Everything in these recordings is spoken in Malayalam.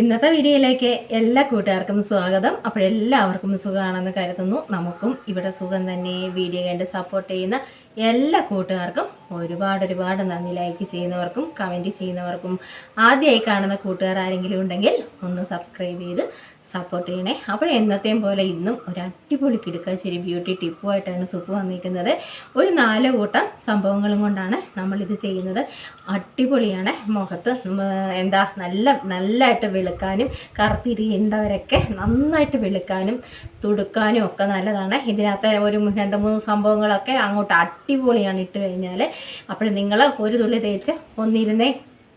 ഇന്നത്തെ വീഡിയോയിലേക്ക് എല്ലാ കൂട്ടുകാർക്കും സ്വാഗതം. അപ്പോഴെല്ലാവർക്കും സുഖമാണെന്ന് കരുതുന്നു. നമുക്കും ഇവിടെ സുഖം തന്നെ വീഡിയോ കണ്ട് സപ്പോർട്ട് ചെയ്യുന്ന എല്ലാ കൂട്ടുകാർക്കും ഒരുപാട് ഒരുപാട് നന്ദി. ലൈക്ക് ചെയ്യുന്നവർക്കും കമന്റ് ചെയ്യുന്നവർക്കും. ആദ്യമായി കാണുന്ന കൂട്ടുകാർ ആരെങ്കിലും ഉണ്ടെങ്കിൽ ഒന്ന് സബ്സ്ക്രൈബ് ചെയ്ത് സപ്പോർട്ട് ചെയ്യണേ. അപ്പോൾ എന്നത്തെയും പോലെ ഇന്നും ഒരു അടിപൊളി കിടക്കാശ്ശേരി ബ്യൂട്ടി ടിപ്പുമായിട്ടാണ് സുപ്പ് വന്നിരിക്കുന്നത്. ഒരു നാല് കൂട്ടം സംഭവങ്ങളും കൊണ്ടാണ് നമ്മളിത് ചെയ്യുന്നത്. അടിപൊളിയാണ് മുഖത്ത്. എന്താ നല്ല നല്ലതായിട്ട് വെളുക്കാനും കറുത്തിരിയേണ്ടവരൊക്കെ നന്നായിട്ട് വെളുക്കാനും തുടുക്കാനും ഒക്കെ നല്ലതാണ്. ഇതിനകത്ത് ഒരു രണ്ട് മൂന്ന് സംഭവങ്ങളൊക്കെ അങ്ങോട്ട് അടിപൊളിയാണ് ഇട്ട് കഴിഞ്ഞാൽ അപ്പോൾ നിങ്ങൾ ഒരു തുള്ളി തേച്ച് ഒന്നിരുന്നേ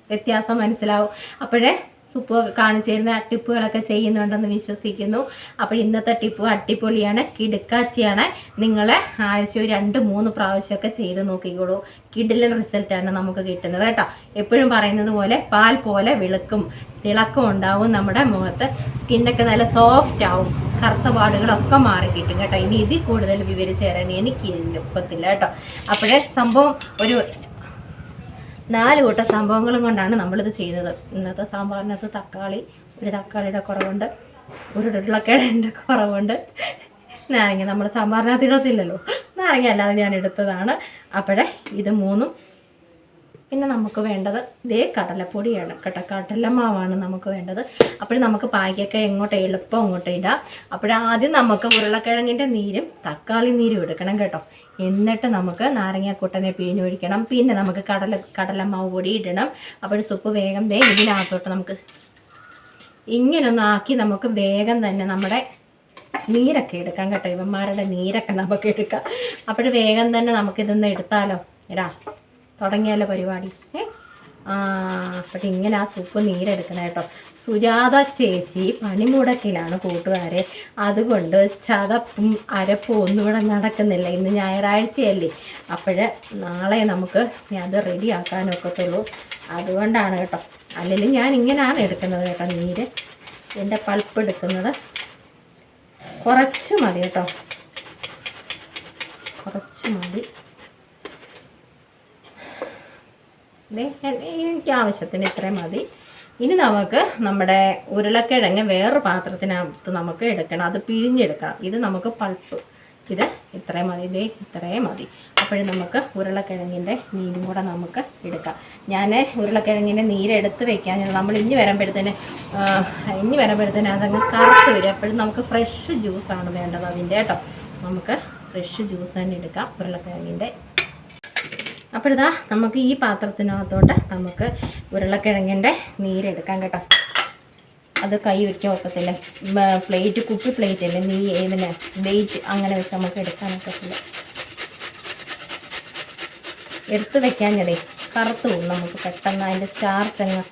വ്യത്യാസം മനസ്സിലാവും. അപ്പോഴേ സുപ്പ് കാണിച്ചു തരുന്ന ടിപ്പുകളൊക്കെ ചെയ്യുന്നുണ്ടെന്ന് വിശ്വസിക്കുന്നു. അപ്പോൾ ഇന്നത്തെ ടിപ്പ് അട്ടിപ്പൊളിയാണ് കിടുക്കാച്ചിയാണ്. നിങ്ങൾ ആഴ്ച രണ്ട് മൂന്ന് പ്രാവശ്യമൊക്കെ ചെയ്ത് നോക്കിക്കോളൂ. കിടിലൻ റിസൾട്ടാണ് നമുക്ക് കിട്ടുന്നത് കേട്ടോ. എപ്പോഴും പറയുന്നത് പോലെ പാൽ പോലെ വിളക്കും തിളക്കം ഉണ്ടാവും നമ്മുടെ മുഖത്ത് സ്കിന്നൊക്കെ നല്ല സോഫ്റ്റ് ആവും കറുത്ത പാടുകളൊക്കെ മാറി കിട്ടും കേട്ടോ. ഇനി ഇതിൽ കൂടുതൽ വിവരിച്ചു തരാൻ എനിക്ക് ഒക്കത്തില്ല കേട്ടോ. അപ്പോഴേ സംഭവം ഒരു നാല് കൂട്ട സംഭവങ്ങളും കൊണ്ടാണ് നമ്മളിത് ചെയ്തത്. ഇന്നത്തെ സാമ്പാറിനകത്ത് തക്കാളി ഒരു തക്കാളിയുടെ കുറവുണ്ട് ഒരു ഉരുളക്കിഴങ്ങിന്റെ കുറവുണ്ട്. നാരങ്ങ നമ്മൾ സാമ്പാറിനകത്ത് ഇടത്തില്ലല്ലോ. നാരങ്ങ അല്ലാതെ ഞാൻ എടുത്തതാണ്. അപ്പോഴേ ഇത് മൂന്നും പിന്നെ നമുക്ക് വേണ്ടത് ഇതേ കടലപ്പൊടിയാണ് കേട്ടോ കടലമാവാണ് നമുക്ക് വേണ്ടത്. അപ്പോൾ നമുക്ക് പായ്ക്കൊക്കെ എങ്ങോട്ട് എളുപ്പം അങ്ങോട്ട് ഇടാം. അപ്പോഴാദ്യം നമുക്ക് ഉരുളക്കിഴങ്ങിന്റെ നീരും തക്കാളി നീരും എടുക്കണം കേട്ടോ. എന്നിട്ട് നമുക്ക് നാരങ്ങാക്കൂട്ടനെ പിഴിഞ്ഞൊഴിക്കണം പിന്നെ നമുക്ക് കടല കടലമാവ് പൊടി ഇടണം. അപ്പോൾ സുപ്പ് വേഗം ദേ ഇതിനകത്തോട്ട് നമുക്ക് ഇങ്ങനൊന്ന് ആക്കി നമുക്ക് വേഗം തന്നെ നമ്മുടെ നീരൊക്കെ എടുക്കാം കേട്ടോ. ഇവന്മാരുടെ നീരൊക്കെ നമുക്ക് എടുക്കാം. അപ്പോൾ വേഗം തന്നെ നമുക്കിതൊന്ന് എടുത്താലോ? എടാ. തുടങ്ങിയാലോ പരിപാടി. ഏ? ആ അപ്പം ഇങ്ങനെ ആ സൂപ്പ് നീരെടുക്കണം കേട്ടോ. സുജാത ചേച്ചി പണിമുടക്കിലാണ് കൂട്ടുകാരെ. അതുകൊണ്ട് ചതപ്പും അരപ്പും ഒന്നും ഇവിടെ നടക്കുന്നില്ല. ഇന്ന് ഞായറാഴ്ചയല്ലേ. അപ്പോൾ നാളെ നമുക്ക് അത് റെഡി ആക്കാനൊക്കത്തുള്ളൂ അതുകൊണ്ടാണ് കേട്ടോ. അല്ലെങ്കിൽ ഞാൻ ഇങ്ങനെയാണ് എടുക്കുന്നത് കേട്ടോ നീര്. എന്റെ പൾപ്പ് എടുക്കുന്നത് കുറച്ച് മതി കേട്ടോ. കുറച്ച് മതി ദേ, എ- എനിക്ക് ആവശ്യത്തിന് ഇത്രയും മതി. ഇനി നമുക്ക് നമ്മുടെ ഉരുളക്കിഴങ്ങ് വേറൊരു പാത്രത്തിനകത്ത് നമുക്ക് എടുക്കണം. അത് പിഴിഞ്ഞെടുക്കണം. ഇത് നമുക്ക് പൾപ്പ്. ഇത് ഇത്രയും മതി. ഇതേ ഇത്രയും മതി. അപ്പോഴും നമുക്ക് ഉരുളക്കിഴങ്ങിന്റെ നീരും കൂടെ നമുക്ക് എടുക്കാം. ഞാൻ ഉരുളക്കിഴങ്ങിന്റെ നീരെടുത്ത് വെക്കാൻ നമ്മൾ ഇനി വരുമ്പോഴത്തേന് ഇനി വരുമ്പോഴത്തേന് അതങ്ങ് കറുത്ത് വരും. അപ്പോഴും നമുക്ക് ഫ്രഷ് ജ്യൂസാണ് വേണ്ടത് അതിന്റെ കേട്ടോ. നമുക്ക് ഫ്രഷ് ജ്യൂസ് തന്നെ എടുക്കാം. ഉരുളക്കിഴങ്ങിന്റെ അപ്പോഴിതാ നമുക്ക് ഈ പാത്രത്തിനകത്തോട്ട് നമുക്ക് ഉരുളക്കിഴങ്ങിന്റെ നീരെടുക്കാം കേട്ടോ. അത് കൈ വെക്കാൻ ഒക്കത്തില്ല. പ്ലേറ്റ് കുപ്പി പ്ലേറ്റ് അല്ലേ? നീ ഏതിന് വെയിറ്റ് അങ്ങനെ വെച്ച് നമുക്ക് എടുക്കാൻ ഒക്കത്തില്ല. എടുത്ത് വെക്കാഞ്ഞടേ കറുത്ത് പോകും നമുക്ക് പെട്ടെന്ന് അതിന്റെ സ്റ്റാർച്ച് അങ്ങ്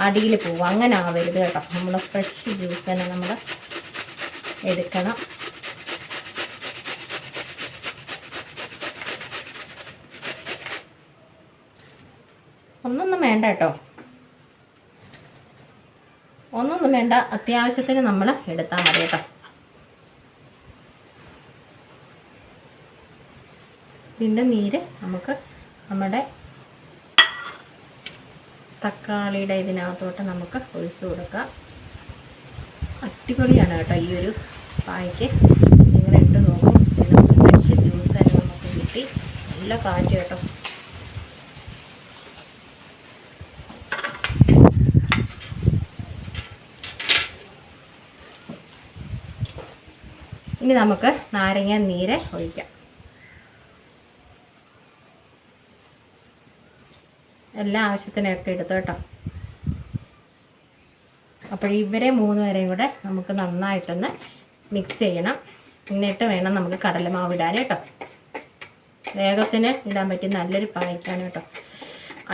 അടിയിൽ പോകും. അങ്ങനെ ആവരുത് കേട്ടോ. നമ്മൾ ഫ്രഷ് ജ്യൂസ് തന്നെ നമ്മൾ എടുക്കണം. ഒന്നൊന്നും വേണ്ട കേട്ടോ. ഒന്നൊന്നും വേണ്ട. അത്യാവശ്യത്തിന് നമ്മൾ എടുത്താൽ മതി കേട്ടോ. ഇതിന്റെ നീര് നമുക്ക് നമ്മുടെ തക്കാളിയുടെ ഇതിനകത്തോട്ട് നമുക്ക് ഒഴിച്ചു കൊടുക്കാം. അടിപൊളിയാണ് കേട്ടോ ഈ ഒരു പായ്ക്ക്. നിങ്ങൾ ഇട്ട് നോക്കും ഫ്രഷ് ജ്യൂസ് നമുക്ക് കിട്ടി. നല്ല കാറ്റ് കേട്ടോ. ഇനി നമുക്ക് നാരങ്ങ നീര് ഒഴിക്കാം. എല്ലാ ആവശ്യത്തിനൊക്കെ എടുത്തു കേട്ടോ. അപ്പോൾ ഇവരെ മൂന്ന് പേരെയും കൂടെ നമുക്ക് നന്നായിട്ടൊന്ന് മിക്സ് ചെയ്യണം. എന്നിട്ട് വേണം നമുക്ക് കടലമാവ് ഇടാൻ കേട്ടോ. വേഗത്തിന് ഇടാൻ പറ്റിയ നല്ലൊരു പായ്ക്കാണ് കേട്ടോ.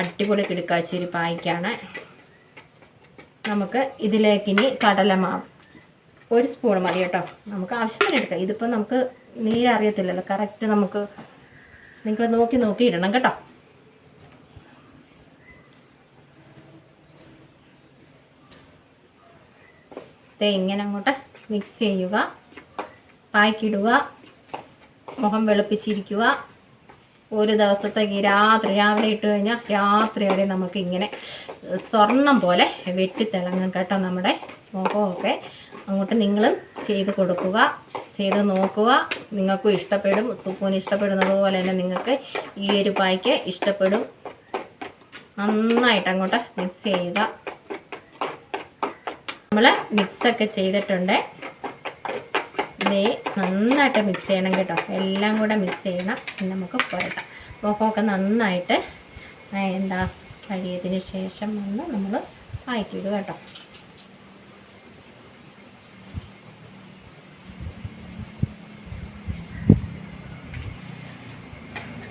അടിപൊളി കിടക്കാച്ചേരി പായ്ക്കാണ്. നമുക്ക് ഇതിലേക്കിനി കടലമാവ് ഒരു സ്പൂൺ മതി കേട്ടോ. നമുക്ക് ആവശ്യത്തിന് എടുക്കാം. ഇതിപ്പോൾ നമുക്ക് നീരറിയത്തില്ലല്ലോ കറക്റ്റ് നമുക്ക് നിങ്ങൾ നോക്കി നോക്കി ഇടണം കേട്ടോ. ഇങ്ങനെ അങ്ങോട്ട് മിക്സ് ചെയ്യുക. പായ്ക്കിടുക. മുഖം വെളുപ്പിച്ചിരിക്കുക. ഒരു ദിവസത്തേക്ക് രാത്രി രാവിലെ ഇട്ട് കഴിഞ്ഞാൽ രാത്രി വരെ നമുക്കിങ്ങനെ സ്വർണം പോലെ വെട്ടിത്തിളങ്ങും കേട്ടോ നമ്മുടെ മുഖമൊക്കെ അങ്ങോട്ട് നിങ്ങളും ചെയ്ത് കൊടുക്കുക ചെയ്ത് നോക്കുക. നിങ്ങൾക്കും ഇഷ്ടപ്പെടും സുപ്പൂന് ഇഷ്ടപ്പെടുന്നത് പോലെ തന്നെ നിങ്ങൾക്ക് ഈ ഒരു പായ്ക്ക് ഇഷ്ടപ്പെടും. നന്നായിട്ട് അങ്ങോട്ട് മിക്സ് ചെയ്യുക. നമ്മൾ മിക്സൊക്കെ ചെയ്തിട്ടുണ്ട്. ഇതേ നന്നായിട്ട് മിക്സ് ചെയ്യണം കേട്ടോ. എല്ലാം കൂടെ മിക്സ് ചെയ്യണം. നമുക്ക് പുരട്ടാം. പോക്കമൊക്കെ നന്നായിട്ട് എന്താ കഴിയതിന് ശേഷം വന്ന് നമ്മൾ ആക്കിയിടുക കേട്ടോ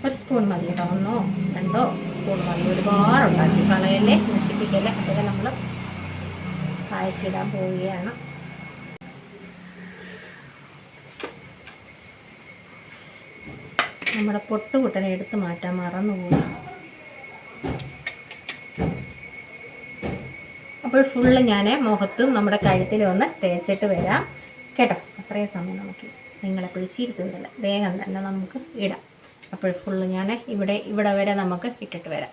ഒരു സ്പൂൺ മതി കേട്ടോ ഒന്നോ രണ്ടോ സ്പൂൺ മതി ഒരുപാട് ഉണ്ടാക്കി കളയല്ലേ നശിപ്പിക്കല്ലേ. അതൊക്കെ നമ്മൾ പായക്കിടാൻ പോവുകയാണ്. നമ്മുടെ പൊട്ടുകുട്ടനെ എടുത്ത് മാറ്റാൻ മറന്നുപോയി അപ്പോൾ ഫുള്ള് ഞാൻ മുഖത്തും നമ്മുടെ കഴുത്തിലും ഒന്ന് തേച്ചിട്ട് വരാം. കേട്ടോ? അത്രയും സമയം നമുക്ക് നിങ്ങളെ പിടിച്ചിരുത്തുന്നില്ല വേഗം തന്നെ നമുക്ക് ഇടാം. അപ്പോൾ ഫുള്ള് ഞാൻ ഇവിടെ ഇവിടെ വരെ നമുക്ക് ഇട്ടിട്ട് വരാം.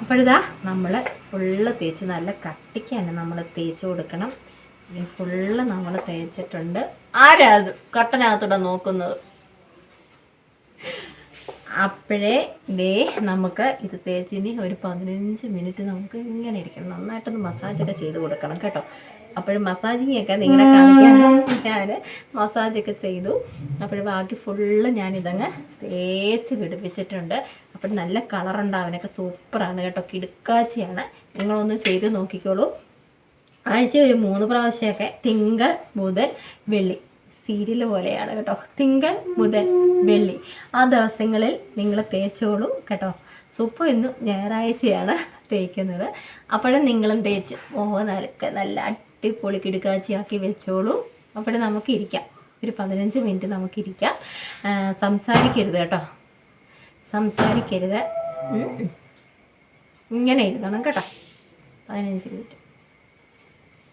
അപ്പോഴിതാ നമ്മൾ ഫുള്ള് തേച്ച് നല്ല കട്ടിക്ക് തന്നെ നമ്മൾ തേച്ച് കൊടുക്കണം. ഫുള്ള് നമ്മൾ തേച്ചിട്ടുണ്ട്. ആരാ അത് കട്ടനകത്തൂടെ നോക്കുന്നത്? അപ്പോഴേ ദേ നമുക്ക് ഇത് തേച്ചിനി ഒരു പതിനഞ്ച് മിനിറ്റ് നമുക്ക് ഇങ്ങനെ ഇരിക്കണം. നന്നായിട്ടൊന്ന് മസാജൊക്കെ ചെയ്ത് കൊടുക്കണം കേട്ടോ. അപ്പോഴും മസാജിങ് ഒക്കെ നിങ്ങളെ കാണിക്കാൻ ഞാൻ മസാജൊക്കെ ചെയ്തു. അപ്പോൾ ബാക്കി ഫുള്ള് ഞാനിതങ്ങ് തേച്ച് പിടിപ്പിച്ചിട്ടുണ്ട്. അപ്പോൾ നല്ല കളറുണ്ടാവാനൊക്കെ സൂപ്പറാണ് കേട്ടോ. കിടുക്കാച്ചിയാണ്. നിങ്ങളൊന്ന് ചെയ്ത് നോക്കിക്കോളൂ. ആഴ്ച ഒരു മൂന്ന് പ്രാവശ്യമൊക്കെ തിങ്കൾ ബുധൻ വെള്ളി സീരിയൽ പോലെയാണ് കേട്ടോ. തിങ്കൾ ബുധൻ വെള്ളി. ആ ദിവസങ്ങളിൽ നിങ്ങൾ തേച്ചോളൂ കേട്ടോ. സൂപ്പ് ഇന്നും ഞായറാഴ്ചയാണ് തേക്കുന്നത്. അപ്പോഴും നിങ്ങളും തേച്ച് മോഹനാലൊക്കെ നല്ല അടിപൊളി കിടുക്കാച്ചിയാക്കി വെച്ചോളൂ. അപ്പോഴും നമുക്ക് ഇരിക്കാം. ഒരു പതിനഞ്ച് മിനിറ്റ് നമുക്കിരിക്കാം സംസാരിക്കരുത് കേട്ടോ. സംസാരിക്കരുത്. ഇങ്ങനെ എഴുതണം കേട്ടോ. പതിനഞ്ച് മിനിറ്റ്.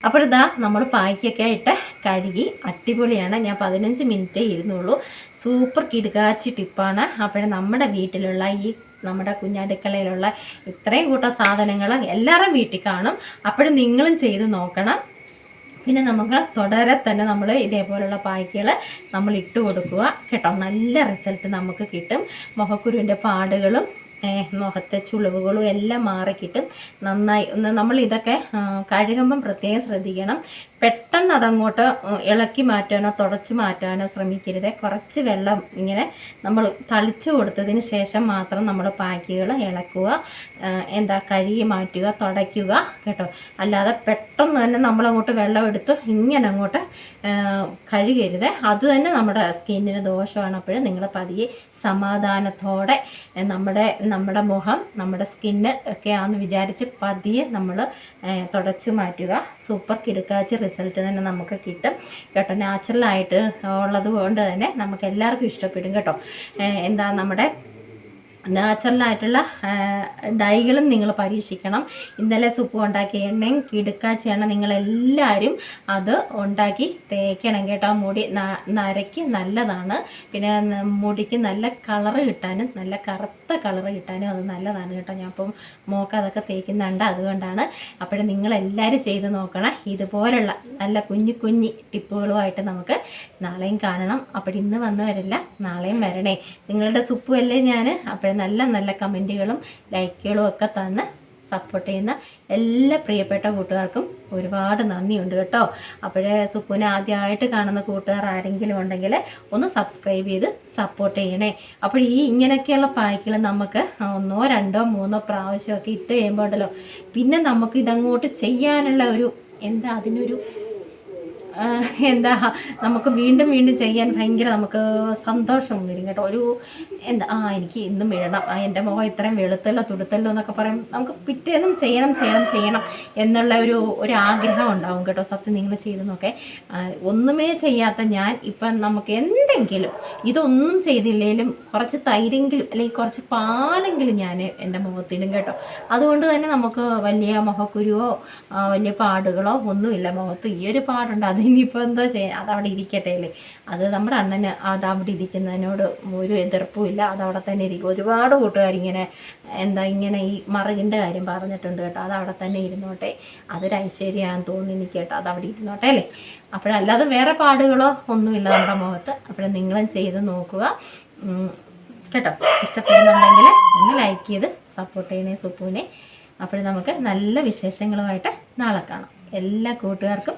അപ്പോൾ ഇതാ നമ്മൾ പായ്ക്കൊക്കെ ഇട്ട് കഴുകി അടിപൊളിയാണ്. ഞാൻ പതിനഞ്ച് മിനിറ്റേ ഇരുന്നുള്ളൂ. സൂപ്പർ കിടുകാച്ചി ടിപ്പാണ്. അപ്പോഴും നമ്മുടെ വീട്ടിലുള്ള ഈ നമ്മുടെ കുഞ്ഞടുക്കളയിലുള്ള ഇത്രയും കൂട്ടം സാധനങ്ങൾ എല്ലാവരും വീട്ടിൽ കാണും. അപ്പോഴും നിങ്ങളും ചെയ്ത് നോക്കണം. പിന്നെ നമുക്ക് തുടരെ തന്നെ നമ്മൾ ഇതേപോലുള്ള പായ്ക്കുകൾ നമ്മൾ ഇട്ട് കൊടുക്കുക. കേട്ടോ നല്ല റിസൾട്ട് നമുക്ക് കിട്ടും. മുഖക്കുരുവിന്റെ പാടുകളും മുഖത്തെ ചുളിവുകളും എല്ലാം മാറിക്കിട്ടും. നന്നായി നമ്മൾ ഇതൊക്കെ കഴുകുമ്പം പ്രത്യേകം ശ്രദ്ധിക്കണം. പെട്ടെന്ന് അതങ്ങോട്ട് ഇളക്കി മാറ്റാനോ തുടച്ച് മാറ്റാനോ ശ്രമിക്കരുത്. കുറച്ച് വെള്ളം ഇങ്ങനെ നമ്മൾ തളിച്ചു കൊടുത്തതിന് ശേഷം മാത്രം നമ്മൾ പാക്കുകൾ ഇളക്കുക എന്താ കഴുകി മാറ്റുക തുടയ്ക്കുക കേട്ടോ. അല്ലാതെ പെട്ടെന്ന് തന്നെ നമ്മളങ്ങോട്ട് വെള്ളം എടുത്ത് ഇങ്ങനെ അങ്ങോട്ട് കഴുകരുത്. അത് തന്നെ നമ്മുടെ സ്കിന്നിന് ദോഷമാണ് അപ്പോൾ നിങ്ങൾ പതിയെ സമാധാനത്തോടെ നമ്മുടെ നമ്മുടെ മുഖം നമ്മുടെ സ്കിന്ന് ഒക്കെ ആണെന്ന് വിചാരിച്ച് പതിയെ നമ്മൾ തുടച്ച് മാറ്റുക. സൂപ്പർ കിടുക്കാച്ച് റിസൾട്ട് തന്നെ നമുക്ക് കിട്ടും. കേട്ടോ നാച്ചുറലായിട്ട് ഉള്ളത് കൊണ്ട് തന്നെ നമുക്ക് എല്ലാവർക്കും ഇഷ്ടപ്പെടും കേട്ടോ. എന്താ നമ്മുടെ നാച്ചുറലായിട്ടുള്ള ഡൈകളും നിങ്ങൾ പരീക്ഷിക്കണം. ഇന്നലെ സൂപ്പ് ഉണ്ടാക്കിയ എണ്ണയും കിടുക്കാച്ചിയാണ് നിങ്ങളെല്ലാവരും അത് ഉണ്ടാക്കി തേക്കണം കേട്ടോ. മുടി നരയ്ക്ക് നല്ലതാണ്. പിന്നെ മുടിക്ക് നല്ല കളറ് കിട്ടാനും നല്ല കറുത്ത കളറ് കിട്ടാനും അത് നല്ലതാണ് കേട്ടോ. ഞാൻ ഇപ്പം മോക്ക് അതൊക്കെ തേക്കുന്നുണ്ട് അതുകൊണ്ടാണ് അപ്പോഴും നിങ്ങളെല്ലാവരും ചെയ്ത് നോക്കണം. ഇതുപോലുള്ള നല്ല കുഞ്ഞു കുഞ്ഞി ടിപ്പുകളുമായിട്ട് നമുക്ക് നാളെയും കാണണം. അപ്പോൾ ഇന്ന് വന്നവരല്ല നാളെയും വരണേ. നിങ്ങളുടെ സുപ്പുമല്ലേ ഞാൻ അപ്പോഴും നല്ല നല്ല കമന്റുകളും ലൈക്കുകളും ഒക്കെ തന്ന് സപ്പോർട്ട് ചെയ്യുന്ന എല്ലാ പ്രിയപ്പെട്ട കൂട്ടുകാർക്കും ഒരുപാട് നന്ദിയുണ്ട് കേട്ടോ. അപ്പോഴേ സുപ്പുന ആദ്യമായിട്ട് കാണുന്ന കൂട്ടുകാർ ആരെങ്കിലും ഉണ്ടെങ്കിൽ ഒന്ന് സബ്സ്ക്രൈബ് ചെയ്ത് സപ്പോർട്ട് ചെയ്യണേ. അപ്പോൾ ഈ ഇങ്ങനെയൊക്കെയുള്ള പായ്ക്കുകൾ നമുക്ക് ഒന്നോ രണ്ടോ മൂന്നോ പ്രാവശ്യമൊക്കെ ഇട്ട് കഴിയുമ്പോൾ ഉണ്ടല്ലോ പിന്നെ നമുക്ക് ഇതങ്ങോട്ട് ചെയ്യാനുള്ള ഒരു എന്താ അതിനൊരു എന്താ നമുക്ക് വീണ്ടും വീണ്ടും ചെയ്യാൻ ഭയങ്കര നമുക്ക് സന്തോഷം വരും കേട്ടോ. ഒരു എന്താ ആ എനിക്ക് ഇന്നും വീഴണം ആ എന്റെ മുഖം ഇത്രയും വെളുത്തല്ലോ തുടുത്തല്ലോ എന്നൊക്കെ പറയും. നമുക്ക് പിറ്റേന്നും ചെയ്യണം ചെയ്യണം ചെയ്യണം എന്നുള്ള ഒരു ഒരു ആഗ്രഹം ഉണ്ടാവും കേട്ടോ. സത്യം നിങ്ങൾ ചെയ്തെന്നൊക്കെ ഒന്നുമേ ചെയ്യാത്ത ഞാൻ ഇപ്പം നമുക്ക് എന്തെങ്കിലും ഇതൊന്നും ചെയ്തില്ലെങ്കിലും കുറച്ച് തൈരെങ്കിലും അല്ലെങ്കിൽ കുറച്ച് പാലെങ്കിലും ഞാൻ എന്റെ മുഖത്തിടും കേട്ടോ. അതുകൊണ്ട് തന്നെ നമുക്ക് വലിയ മുഖക്കുരുവോ വലിയ പാടുകളോ ഒന്നുമില്ല. മുഖത്ത് ഈ ഒരു പാടുണ്ട് അത് ഇനിയിപ്പോൾ എന്തോ ചെയ്യാം അതവിടെ ഇരിക്കട്ടെ അല്ലേ? അത് നമ്മുടെ അണ്ണന് അത് അവിടെ ഇരിക്കുന്നതിനോട് ഒരു എതിർപ്പും ഇല്ല. അതവിടെ തന്നെ ഇരിക്കും. ഒരുപാട് കൂട്ടുകാരിങ്ങനെ എന്താ ഇങ്ങനെ ഈ മറുകിന്റെ കാര്യം പറഞ്ഞിട്ടുണ്ട് കേട്ടോ. അത് അവിടെ തന്നെ ഇരുന്നോട്ടെ. അതൊരു ഐശ്വര്യമാണെന്ന് തോന്നുന്നു എനിക്ക് കേട്ടോ. അത് അവിടെ ഇരുന്നോട്ടെ അല്ലേ? അപ്പോഴല്ലാതെ വേറെ പാടുകളോ ഒന്നുമില്ല നമ്മുടെ മുഖത്ത്. അപ്പോൾ നിങ്ങളും ചെയ്ത് നോക്കുക. കേട്ടോ. ഇഷ്ടപ്പെടുന്നുണ്ടെങ്കിൽ ഒന്ന് ലൈക്ക് ചെയ്ത് സപ്പോർട്ട് ചെയ്യണേ സുപ്പുവിനെ. അപ്പോൾ നമുക്ക് നല്ല വിശേഷങ്ങളുമായിട്ട് നാളെ കാണാം. എല്ലാ കൂട്ടുകാർക്കും